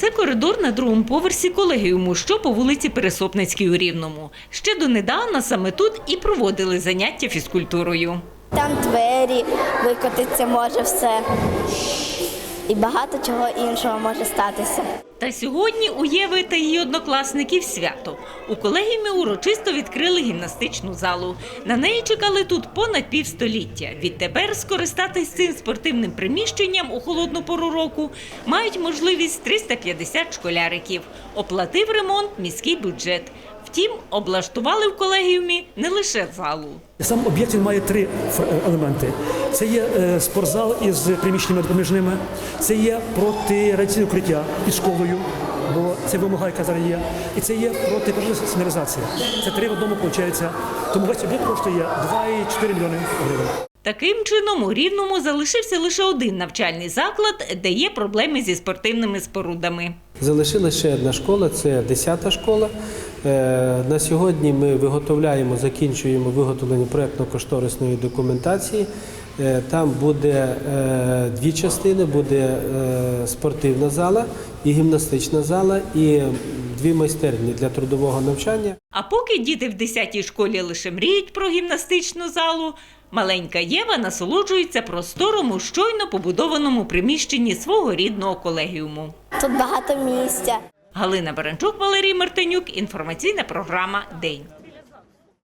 Це коридор на другому поверсі колегіуму, що по вулиці Пересопницькій у Рівному. Ще донедавна саме тут і проводили заняття фізкультурою. Там двері, викотиться може все. І багато чого іншого може статися. Та сьогодні у Єви та її однокласників свято. У колегіумі урочисто відкрили гімнастичну залу. На неї чекали тут понад півстоліття. Відтепер скористатись цим спортивним приміщенням у холодну пору року мають можливість 350 школяриків. Оплатив ремонт міський бюджет. Втім, облаштували в колегіумі не лише залу. Сам об'єкт він має три ф- елементи: це є е, спортзал із приміщеннями допоміжними, це є протирадіаційне укриття під школою, бо це вимога, яка зараз є, і це є протипожежна сигналізація. Це три в одному виходить. Тому весь об'єкт коштує 2,4 мільйони гривень. Таким чином, у Рівному залишився лише один навчальний заклад, де є проблеми зі спортивними спорудами. Залишилася ще одна школа, це 10-та школа. Е, На сьогодні ми виготовляємо, закінчуємо виготовлення проєктно-кошторисної документації. Е, Там буде е, дві частини: буде спортивна зала і гімнастична зала, і дві майстерні для трудового навчання. А поки діти в 10-й школі лише мріють про гімнастичну залу, маленька Єва насолоджується простором у щойно побудованому приміщенні свого рідного колегіуму. Тут багато місця. Галина Баранчук, Валерій Мартинюк. Інформаційна програма День.